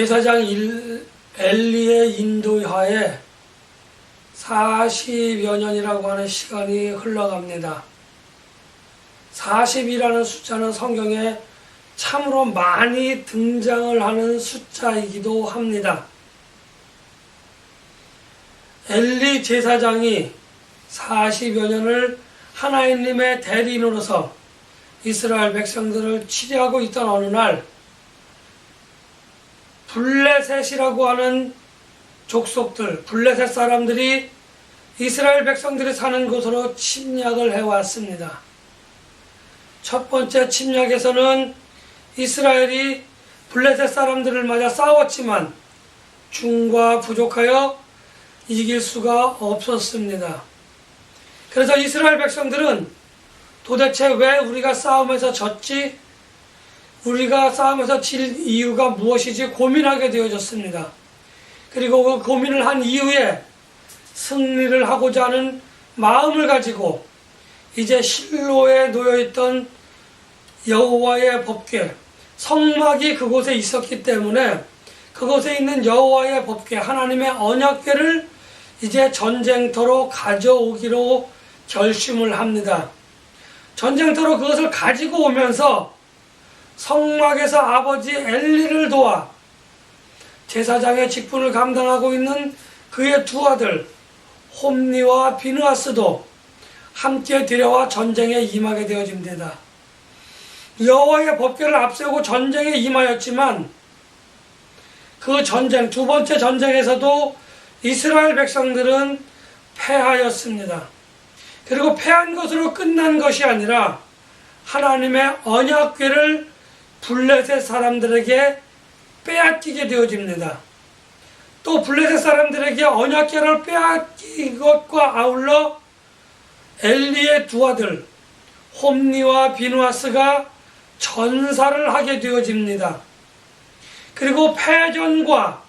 제사장 일- 엘리의 인도하에 40여 년이라고 하는 시간이 흘러갑니다. 40이라는 숫자는 성경에 참으로 많이 등장을 하는 숫자이기도 합니다. 엘리 제사장이 40여 년을 하나님의 대리인으로서 이스라엘 백성들을 치료하고 있던 어느 날 블레셋이라고 하는 족속들, 블레셋 사람들이 이스라엘 백성들이 사는 곳으로 침략을 해왔습니다. 첫 번째 침략에서는 이스라엘이 블레셋 사람들을 맞아 싸웠지만 중과 부족하여 이길 수가 없었습니다. 그래서 이스라엘 백성들은 도대체 왜 우리가 싸움에서 졌지? 우리가 싸움에서 질 이유가 무엇이지 고민하게 되어졌습니다. 그리고 그 고민을 한 이후에 승리를 하고자 하는 마음을 가지고 이제 실로에 놓여있던 여호와의 법궤 성막이 그곳에 있었기 때문에 그곳에 있는 여호와의 법궤 하나님의 언약궤를 이제 전쟁터로 가져오기로 결심을 합니다. 전쟁터로 그것을 가지고 오면서 성막에서 아버지 엘리를 도와 제사장의 직분을 감당하고 있는 그의 두 아들 홈니와 비누아스도 함께 들여와 전쟁에 임하게 되어집니다. 여호와의 법궤를 앞세우고 전쟁에 임하였지만 그 전쟁 두 번째 전쟁에서도 이스라엘 백성들은 패하였습니다. 그리고 패한 것으로 끝난 것이 아니라 하나님의 언약궤를 블레셋 사람들에게 빼앗기게 되어집니다. 또 블레셋 사람들에게 언약궤를 빼앗긴 것과 아울러 엘리의 두 아들 홈니와 비누아스가 전사를 하게 되어집니다. 그리고 패전과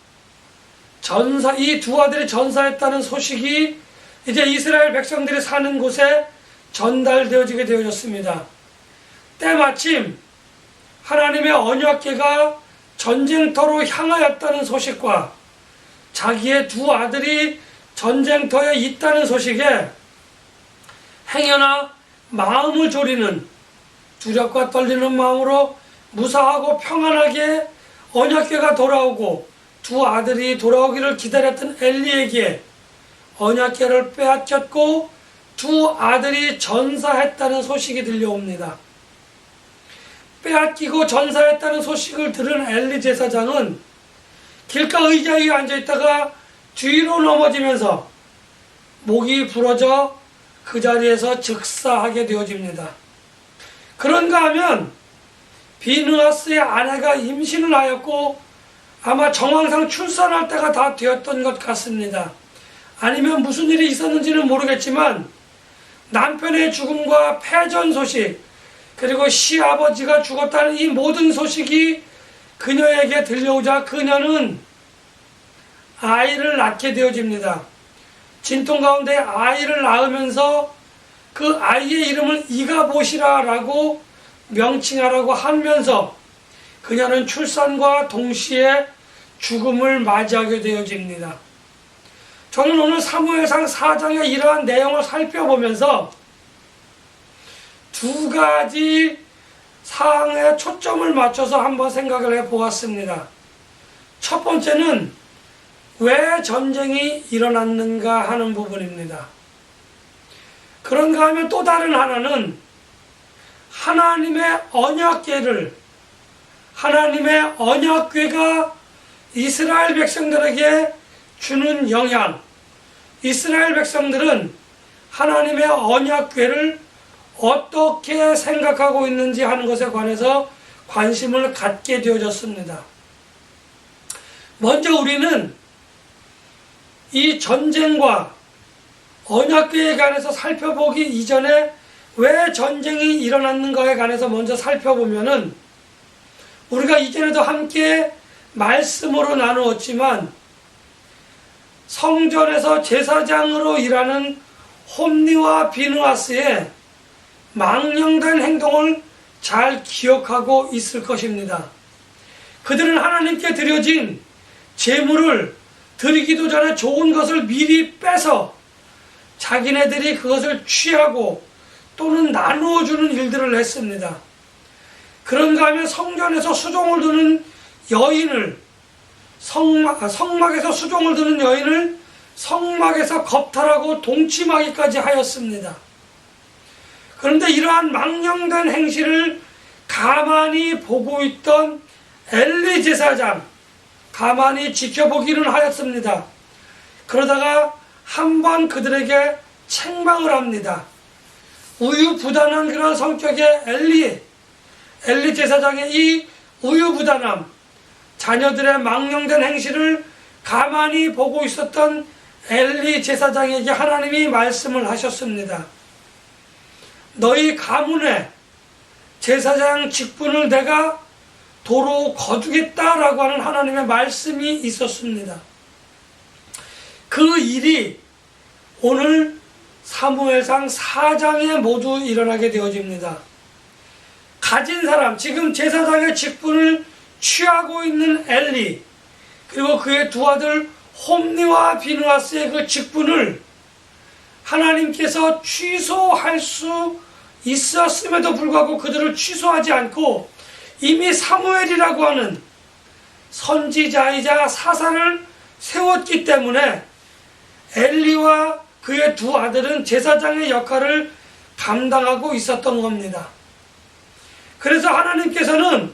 전사 이 두 아들이 전사했다는 소식이 이제 이스라엘 백성들이 사는 곳에 전달되어지게 되어졌습니다. 때마침 하나님의 언약궤가 전쟁터로 향하였다는 소식과 자기의 두 아들이 전쟁터에 있다는 소식에 행여나 마음을 졸이는 두렵과 떨리는 마음으로 무사하고 평안하게 언약궤가 돌아오고 두 아들이 돌아오기를 기다렸던 엘리에게 언약궤를 빼앗겼고 두 아들이 전사했다는 소식이 들려옵니다. 빼앗기고 전사했다는 소식을 들은 엘리 제사장은 길가 의자 위에 앉아있다가 뒤로 넘어지면서 목이 부러져 그 자리에서 즉사하게 되어집니다. 그런가 하면 비누아스의 아내가 임신을 하였고 아마 정황상 출산할 때가 다 되었던 것 같습니다. 아니면 무슨 일이 있었는지는 모르겠지만 남편의 죽음과 패전 소식 그리고 시아버지가 죽었다는 이 모든 소식이 그녀에게 들려오자 그녀는 아이를 낳게 되어집니다. 진통 가운데 아이를 낳으면서 그 아이의 이름을 이가보시라라고 명칭하라고 하면서 그녀는 출산과 동시에 죽음을 맞이하게 되어집니다. 저는 오늘 사무엘상 4장의 이러한 내용을 살펴보면서 두 가지 사항에 초점을 맞춰서 한번 생각을 해 보았습니다. 첫 번째는 왜 전쟁이 일어났는가 하는 부분입니다. 그런가 하면 또 다른 하나는 하나님의 언약궤를 하나님의 언약궤가 이스라엘 백성들에게 주는 영향 이스라엘 백성들은 하나님의 언약궤를 어떻게 생각하고 있는지 하는 것에 관해서 관심을 갖게 되어졌습니다. 먼저 우리는 이 전쟁과 언약궤에 관해서 살펴보기 이전에 왜 전쟁이 일어났는가에 관해서 먼저 살펴보면은 우리가 이전에도 함께 말씀으로 나누었지만 성전에서 제사장으로 일하는 홈니와 비누아스의 망령된 행동을 잘 기억하고 있을 것입니다. 그들은 하나님께 드려진 제물을 드리기도 전에 좋은 것을 미리 빼서 자기네들이 그것을 취하고 또는 나누어 주는 일들을 했습니다. 그런가 하면 성전에서 수종을 두는 여인을 성막, 아, 성막에서 수종을 두는 여인을 성막에서 겁탈하고 동침하기까지 하였습니다. 그런데 이러한 망령된 행실을 가만히 보고 있던 엘리 제사장, 가만히 지켜보기는 하였습니다. 그러다가 한 번 그들에게 책망을 합니다. 우유부단한 그런 성격의 엘리, 엘리 제사장의 이 우유부단함, 자녀들의 망령된 행실을 가만히 보고 있었던 엘리 제사장에게 하나님이 말씀을 하셨습니다. 너희 가문에 제사장 직분을 내가 도로 거두겠다라고 하는 하나님의 말씀이 있었습니다. 그 일이 오늘 사무엘상 4장에 모두 일어나게 되어집니다. 가진 사람, 지금 제사장의 직분을 취하고 있는 엘리, 그리고 그의 두 아들 홈니와 비누아스의 그 직분을 하나님께서 취소할 수 있었음에도 불구하고 그들을 취소하지 않고 이미 사무엘이라고 하는 선지자이자 사사를 세웠기 때문에 엘리와 그의 두 아들은 제사장의 역할을 감당하고 있었던 겁니다. 그래서 하나님께서는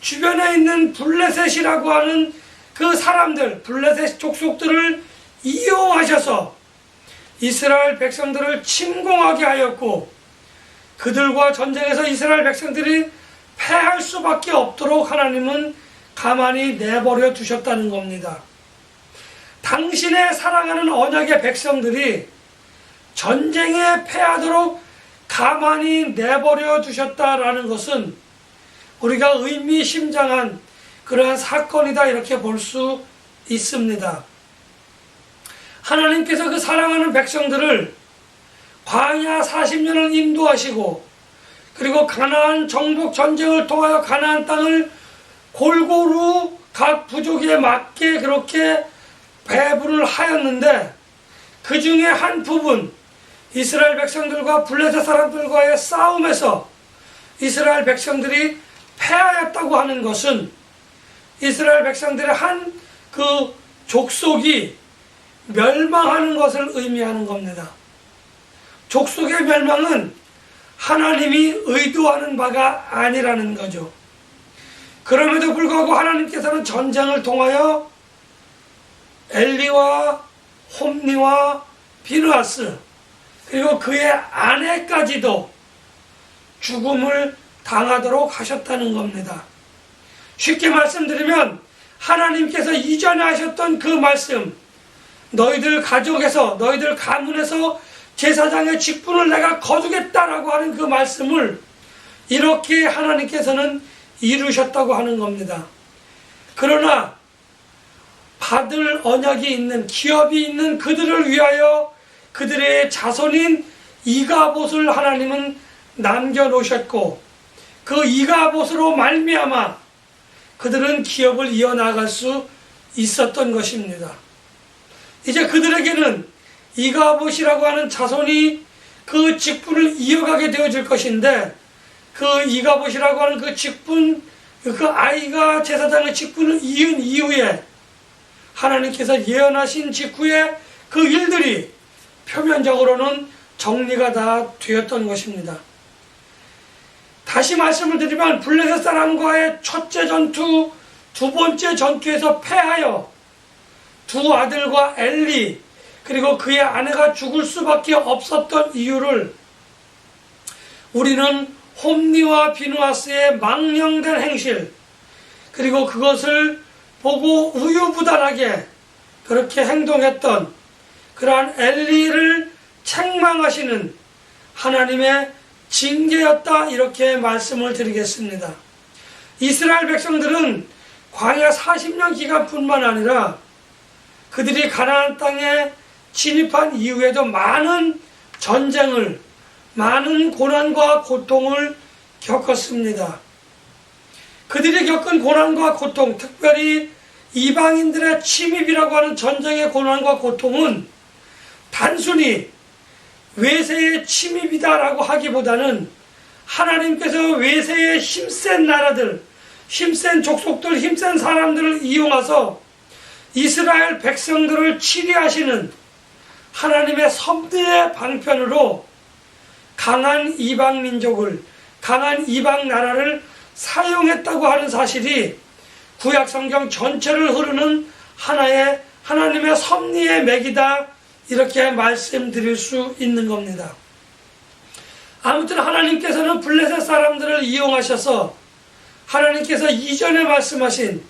주변에 있는 블레셋이라고 하는 그 사람들, 블레셋 족속들을 이용하셔서 이스라엘 백성들을 침공하게 하였고 그들과 전쟁에서 이스라엘 백성들이 패할 수밖에 없도록 하나님은 가만히 내버려 두셨다는 겁니다. 당신의 사랑하는 언약의 백성들이 전쟁에 패하도록 가만히 내버려 두셨다라는 것은 우리가 의미심장한 그러한 사건이다 이렇게 볼 수 있습니다. 하나님께서 그 사랑하는 백성들을 광야 40년을 인도하시고 그리고 가나안 정복 전쟁을 통하여 가나안 땅을 골고루 각 부족에 맞게 그렇게 배분을 하였는데 그 중에 한 부분 이스라엘 백성들과 블레셋 사람들과의 싸움에서 이스라엘 백성들이 패하였다고 하는 것은 이스라엘 백성들의 한 그 족속이 멸망하는 것을 의미하는 겁니다. 족속의 멸망은 하나님이 의도하는 바가 아니라는 거죠. 그럼에도 불구하고 하나님께서는 전쟁을 통하여 엘리와 홈니와 비누아스 그리고 그의 아내까지도 죽음을 당하도록 하셨다는 겁니다. 쉽게 말씀드리면 하나님께서 이전에 하셨던 그 말씀 너희들 가족에서 너희들 가문에서 제사장의 직분을 내가 거두겠다라고 하는 그 말씀을 이렇게 하나님께서는 이루셨다고 하는 겁니다. 그러나 받을 언약이 있는 기업이 있는 그들을 위하여 그들의 자손인 이가봇을 하나님은 남겨 놓으셨고 그 이가봇으로 말미암아 그들은 기업을 이어나갈 수 있었던 것입니다. 이제 그들에게는 이가봇이라고 하는 자손이 그 직분을 이어가게 되어질 것인데 그 이가봇이라고 하는 그 직분 그 아이가 제사장의 직분을 이은 이후에 하나님께서 예언하신 직후에 그 일들이 표면적으로는 정리가 다 되었던 것입니다. 다시 말씀을 드리면 블레셋 사람과의 첫째 전투, 두 번째 전투에서 패하여 두 아들과 엘리 그리고 그의 아내가 죽을 수밖에 없었던 이유를 우리는 홈니와 비누아스의 망령된 행실 그리고 그것을 보고 우유부단하게 그렇게 행동했던 그러한 엘리를 책망하시는 하나님의 징계였다 이렇게 말씀을 드리겠습니다. 이스라엘 백성들은 광야 40년 기간뿐만 아니라 그들이 가나안 땅에 진입한 이후에도 많은 전쟁을 많은 고난과 고통을 겪었습니다. 그들이 겪은 고난과 고통, 특별히 이방인들의 침입이라고 하는 전쟁의 고난과 고통은 단순히 외세의 침입이다라고 하기보다는 하나님께서 외세의 힘센 나라들, 힘센 족속들, 힘센 사람들을 이용해서 이스라엘 백성들을 치리하시는 하나님의 섭리의 방편으로 강한 이방 민족을, 강한 이방 나라를 사용했다고 하는 사실이 구약 성경 전체를 흐르는 하나의 하나님의 섭리의 맥이다 이렇게 말씀드릴 수 있는 겁니다. 아무튼 하나님께서는 블레셋 사람들을 이용하셔서 하나님께서 이전에 말씀하신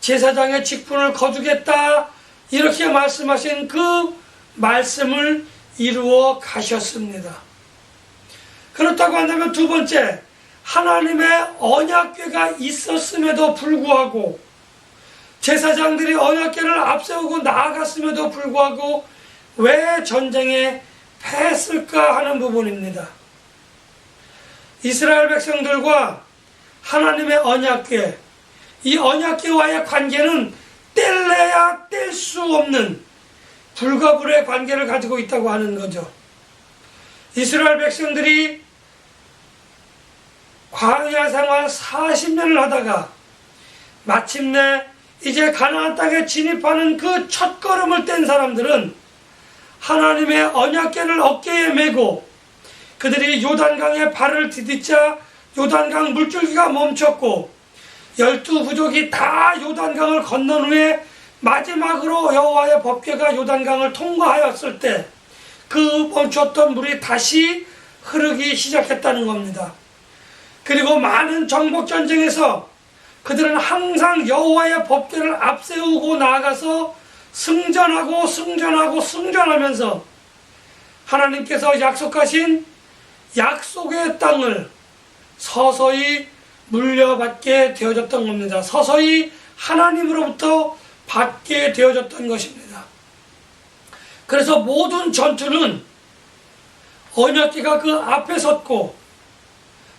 제사장의 직분을 거두겠다 이렇게 말씀하신 그 말씀을 이루어 가셨습니다. 그렇다고 한다면 두 번째 하나님의 언약궤가 있었음에도 불구하고 제사장들이 언약궤를 앞세우고 나아갔음에도 불구하고 왜 전쟁에 패했을까 하는 부분입니다. 이스라엘 백성들과 하나님의 언약궤, 이 언약궤와의 관계는 뗄래야 뗄 수 없는 불과 불의 관계를 가지고 있다고 하는 거죠. 이스라엘 백성들이 광야 생활 40년을 하다가 마침내 이제 가나안 땅에 진입하는 그 첫 걸음을 뗀 사람들은 하나님의 언약궤를 어깨에 메고 그들이 요단강에 발을 디딛자 요단강 물줄기가 멈췄고 열두 부족이 다 요단강을 건넌 후에 마지막으로 여호와의 법궤가 요단강을 통과하였을 때 그 멈췄던 물이 다시 흐르기 시작했다는 겁니다. 그리고 많은 정복 전쟁에서 그들은 항상 여호와의 법궤를 앞세우고 나아가서 승전하고 승전하고 승전하면서 하나님께서 약속하신 약속의 땅을 서서히 물려받게 되어졌던 겁니다. 서서히 하나님으로부터 받게 되어졌던 것입니다. 그래서 모든 전투는 언약기가 그 앞에 섰고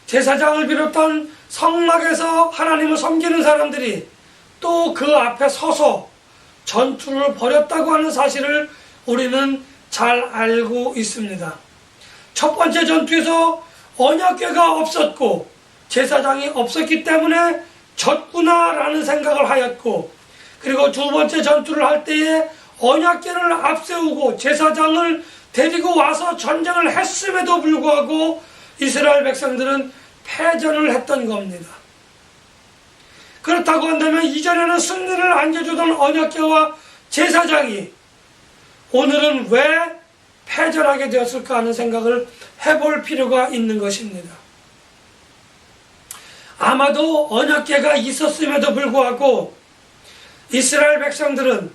제사장을 비롯한 성막에서 하나님을 섬기는 사람들이 또 그 앞에 서서 전투를 벌였다고 하는 사실을 우리는 잘 알고 있습니다. 첫 번째 전투에서 언약궤가 없었고 제사장이 없었기 때문에 졌구나라는 생각을 하였고 그리고 두 번째 전투를 할 때에 언약궤를 앞세우고 제사장을 데리고 와서 전쟁을 했음에도 불구하고 이스라엘 백성들은 패전을 했던 겁니다. 그렇다고 한다면 이전에는 승리를 안겨주던 언약궤와 제사장이 오늘은 왜 패전하게 되었을까 하는 생각을 해볼 필요가 있는 것입니다. 아마도 언약궤가 있었음에도 불구하고 이스라엘 백성들은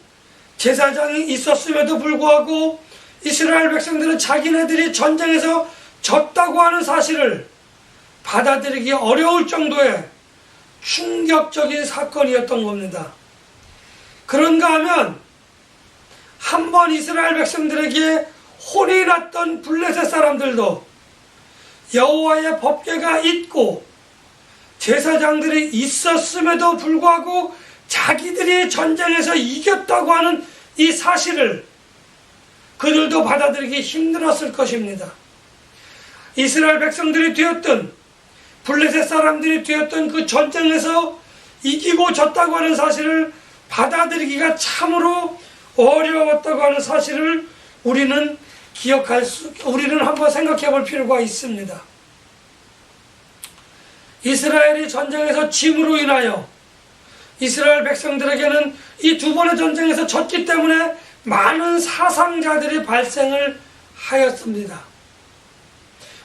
제사장이 있었음에도 불구하고 이스라엘 백성들은 자기네들이 전쟁에서 졌다고 하는 사실을 받아들이기 어려울 정도의 충격적인 사건이었던 겁니다. 그런가 하면 한 번 이스라엘 백성들에게 혼이 났던 블레셋 사람들도 여호와의 법궤가 있고 제사장들이 있었음에도 불구하고 자기들이 전쟁에서 이겼다고 하는 이 사실을 그들도 받아들이기 힘들었을 것입니다. 이스라엘 백성들이 되었던 블레셋 사람들이 되었던 그 전쟁에서 이기고 졌다고 하는 사실을 받아들이기가 참으로 어려웠다고 하는 사실을 우리는 기억할 수, 우리는 한번 생각해 볼 필요가 있습니다. 이스라엘이 전쟁에서 짐으로 인하여 이스라엘 백성들에게는 이 두 번의 전쟁에서 졌기 때문에 많은 사상자들이 발생을 하였습니다.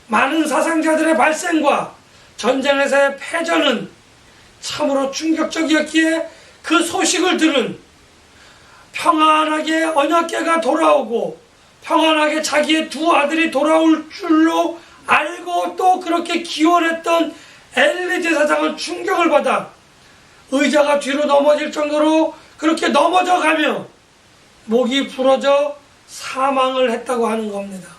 많은 사상자들의 발생과 전쟁에서의 패전은 참으로 충격적이었기에 그 소식을 들은 평안하게 언약계가 돌아오고 평안하게 자기의 두 아들이 돌아올 줄로 알고 또 그렇게 기원했던 엘리 제사장은 충격을 받아 의자가 뒤로 넘어질 정도로 그렇게 넘어져 가며 목이 부러져 사망을 했다고 하는 겁니다.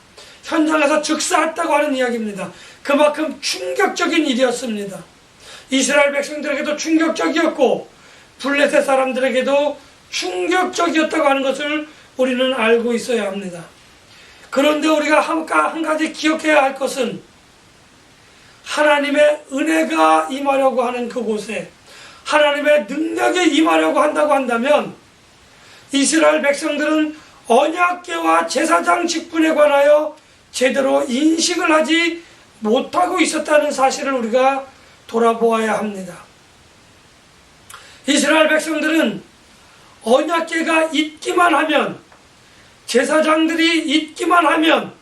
현장에서 즉사했다고 하는 이야기입니다. 그만큼 충격적인 일이었습니다. 이스라엘 백성들에게도 충격적이었고 블레셋 사람들에게도 충격적이었다고 하는 것을 우리는 알고 있어야 합니다. 그런데 우리가 한, 가지 기억해야 할 것은 하나님의 은혜가 임하려고 하는 그곳에 하나님의 능력이 임하려고 한다고 한다면 이스라엘 백성들은 언약계와 제사장 직분에 관하여 제대로 인식을 하지 못하고 있었다는 사실을 우리가 돌아보아야 합니다. 이스라엘 백성들은 언약계가 있기만 하면 제사장들이 있기만 하면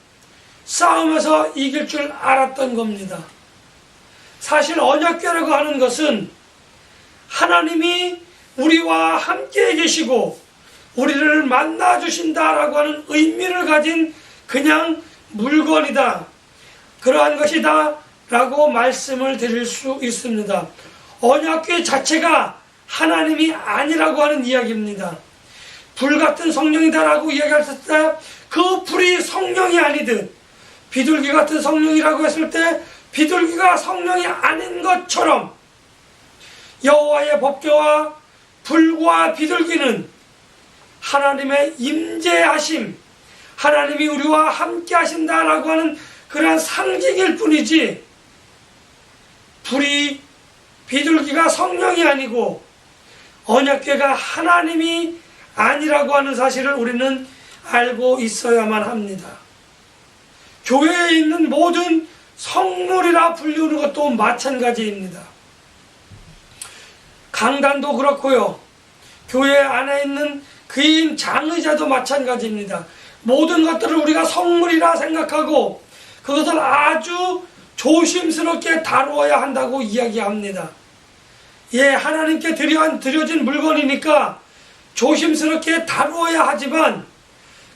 싸움에서 이길 줄 알았던 겁니다. 사실 언약궤라고 하는 것은 하나님이 우리와 함께 계시고 우리를 만나 주신다라고 하는 의미를 가진 그냥 물건이다. 그러한 것이다. 라고 말씀을 드릴 수 있습니다. 언약궤 자체가 하나님이 아니라고 하는 이야기입니다. 불 같은 성령이다라고 이야기했을 때 그 불이 성령이 아니듯 비둘기 같은 성령이라고 했을 때 비둘기가 성령이 아닌 것처럼 여호와의 법궤와 불과 비둘기는 하나님의 임재하심, 하나님이 우리와 함께 하신다라고 하는 그러한 상징일 뿐이지 불이 비둘기가 성령이 아니고 언약궤가 하나님이 아니라고 하는 사실을 우리는 알고 있어야만 합니다. 교회에 있는 모든 성물이라 불리우는 것도 마찬가지입니다. 강단도 그렇고요. 교회 안에 있는 그인 장의자도 마찬가지입니다. 모든 것들을 우리가 성물이라 생각하고 그것을 아주 조심스럽게 다루어야 한다고 이야기합니다. 예, 하나님께 드려, 드려진 물건이니까 조심스럽게 다루어야 하지만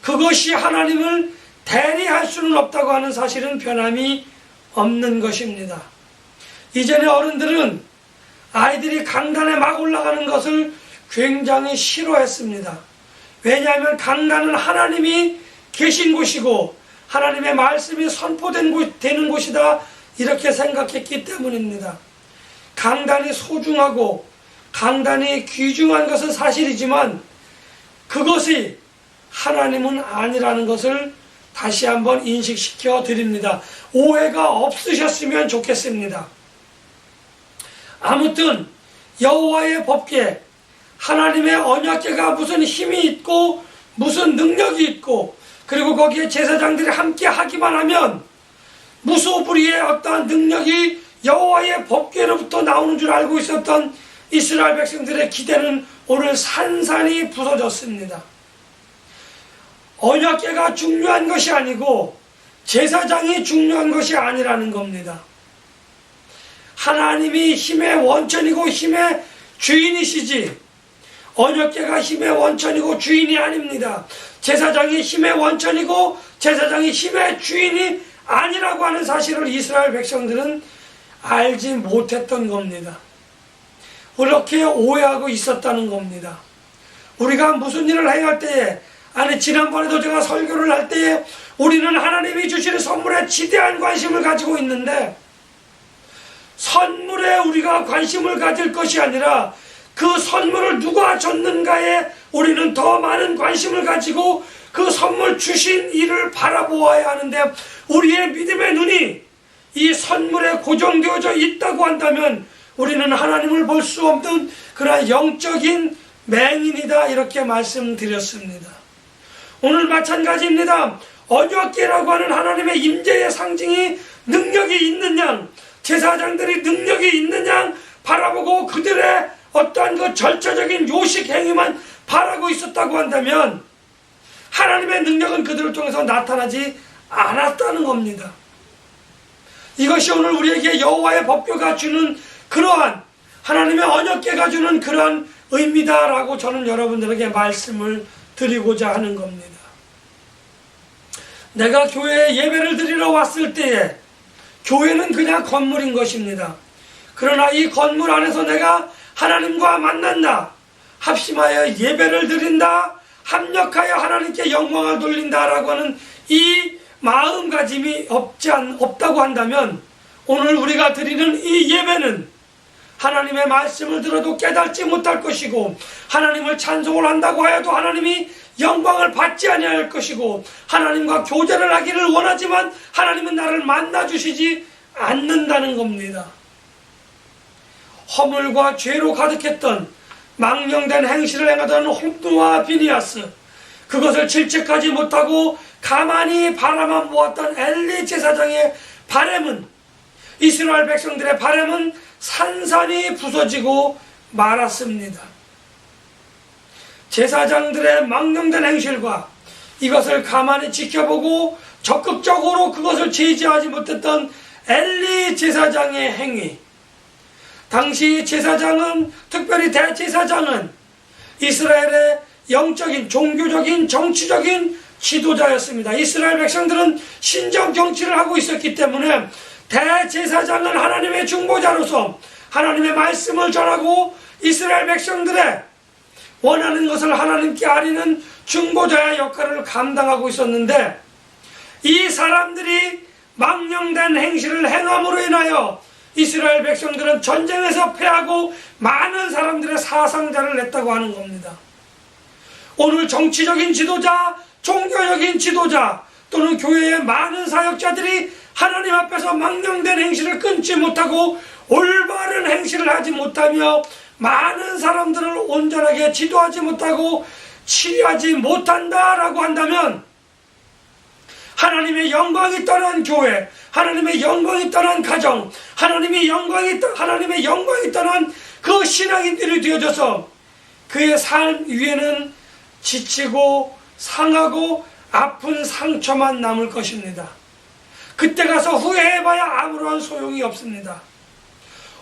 그것이 하나님을 대리할 수는 없다고 하는 사실은 변함이 없는 것입니다. 이전에 어른들은 아이들이 강단에 막 올라가는 것을 굉장히 싫어했습니다. 왜냐하면 강단은 하나님이 계신 곳이고 하나님의 말씀이 선포된 곳, 되는 곳이다 이렇게 생각했기 때문입니다. 강단이 소중하고 강단이 귀중한 것은 사실이지만 그것이 하나님은 아니라는 것을 다시 한번 인식시켜 드립니다. 오해가 없으셨으면 좋겠습니다. 아무튼 여호와의 법궤 하나님의 언약궤가 무슨 힘이 있고 무슨 능력이 있고 그리고 거기에 제사장들이 함께 하기만 하면 무소불위의 어떠한 능력이 여호와의 법궤로부터 나오는 줄 알고 있었던 이스라엘 백성들의 기대는 오늘 산산이 부서졌습니다. 언약궤가 중요한 것이 아니고 제사장이 중요한 것이 아니라는 겁니다. 하나님이 힘의 원천이고 힘의 주인이시지 언약궤가 힘의 원천이고 주인이 아닙니다. 제사장이 힘의 원천이고 제사장이 힘의 주인이 아니라고 하는 사실을 이스라엘 백성들은 알지 못했던 겁니다. 그렇게 오해하고 있었다는 겁니다. 우리가 무슨 일을 해야 할 때에 아니 지난번에도 제가 설교를 할 때에 우리는 하나님이 주시는 선물에 지대한 관심을 가지고 있는데 선물에 우리가 관심을 가질 것이 아니라 그 선물을 누가 줬는가에 우리는 더 많은 관심을 가지고 그 선물 주신 이를 바라보아야 하는데 우리의 믿음의 눈이 이 선물에 고정되어져 있다고 한다면 우리는 하나님을 볼 수 없는 그런 영적인 맹인이다 이렇게 말씀드렸습니다. 오늘 마찬가지입니다. 언약계라고 하는 하나님의 임재의 상징이 능력이 있는 양, 제사장들이 능력이 있는 양 바라보고 그들의 어떠한 그 절차적인 요식 행위만 바라고 있었다고 한다면 하나님의 능력은 그들을 통해서 나타나지 않았다는 겁니다. 이것이 오늘 우리에게 여호와의 법궤가 주는 그러한 하나님의 언약궤가 주는 그러한 의미다라고 저는 여러분들에게 말씀을 드리고자 하는 겁니다. 내가 교회에 예배를 드리러 왔을 때에 교회는 그냥 건물인 것입니다. 그러나 이 건물 안에서 내가 하나님과 만난다. 합심하여 예배를 드린다. 합력하여 하나님께 영광을 돌린다라고 하는 이 마음가짐이 없지 않, 없다고 한다면 오늘 우리가 드리는 이 예배는 하나님의 말씀을 들어도 깨닫지 못할 것이고 하나님을 찬송을 한다고 하여도 하나님이 영광을 받지 아니할 것이고 하나님과 교제를 하기를 원하지만 하나님은 나를 만나 주시지 않는다는 겁니다. 허물과 죄로 가득했던 망령된 행실을 행하던 홈누와 비니아스 그것을 질책하지 못하고 가만히 바라만 보았던 엘리 제사장의 바램은 이스라엘 백성들의 바램은 산산이 부서지고 말았습니다. 제사장들의 망령된 행실과 이것을 가만히 지켜보고 적극적으로 그것을 제지하지 못했던 엘리 제사장의 행위 당시 제사장은 특별히 대제사장은 이스라엘의 영적인 종교적인 정치적인 지도자였습니다. 이스라엘 백성들은 신정 정치를 하고 있었기 때문에 대제사장은 하나님의 중보자로서 하나님의 말씀을 전하고 이스라엘 백성들의 원하는 것을 하나님께 아리는 중보자의 역할을 감당하고 있었는데 이 사람들이 망령된 행실을 행함으로 인하여 이스라엘 백성들은 전쟁에서 패하고 많은 사람들의 사상자를 냈다고 하는 겁니다. 오늘 정치적인 지도자, 종교적인 지도자 또는 교회의 많은 사역자들이 하나님 앞에서 망령된 행실을 끊지 못하고 올바른 행실을 하지 못하며 많은 사람들을 온전하게 지도하지 못하고 치유하지 못한다라고 한다면 하나님의 영광이 떠난 교회, 하나님의 영광이 떠난 가정, 하나님의 영광이 떠, 하나님의 영광이 떠난 그 신앙인들이 되어져서 그의 삶 위에는 지치고 상하고 아픈 상처만 남을 것입니다. 그때 가서 후회해봐야 아무런 소용이 없습니다.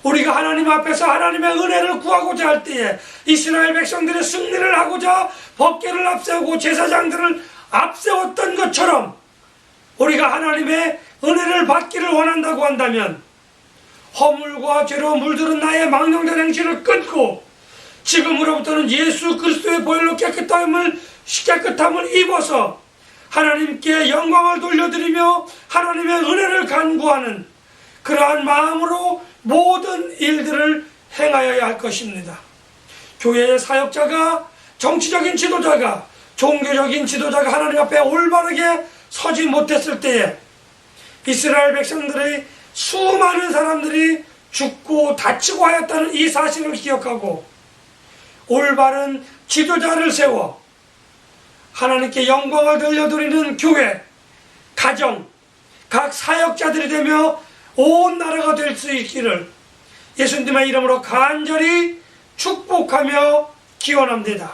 우리가 하나님 앞에서 하나님의 은혜를 구하고자 할 때에 이스라엘 백성들의 승리를 하고자 법계를 앞세우고 제사장들을 앞세웠던 것처럼 우리가 하나님의 은혜를 받기를 원한다고 한다면 허물과 죄로 물들은 나의 망령된 행실을 끊고 지금으로부터는 예수 그리스도의 보혈로 깨끗함을 깨끗함을 입어서 하나님께 영광을 돌려드리며 하나님의 은혜를 간구하는 그러한 마음으로 모든 일들을 행하여야 할 것입니다. 교회의 사역자가 정치적인 지도자가 종교적인 지도자가 하나님 앞에 올바르게 서지 못했을 때에 이스라엘 백성들의 수많은 사람들이 죽고 다치고 하였다는 이 사실을 기억하고 올바른 지도자를 세워 하나님께 영광을 돌려드리는 교회, 가정, 각 사역자들이 되며 온 나라가 될 수 있기를 예수님의 이름으로 간절히 축복하며 기원합니다.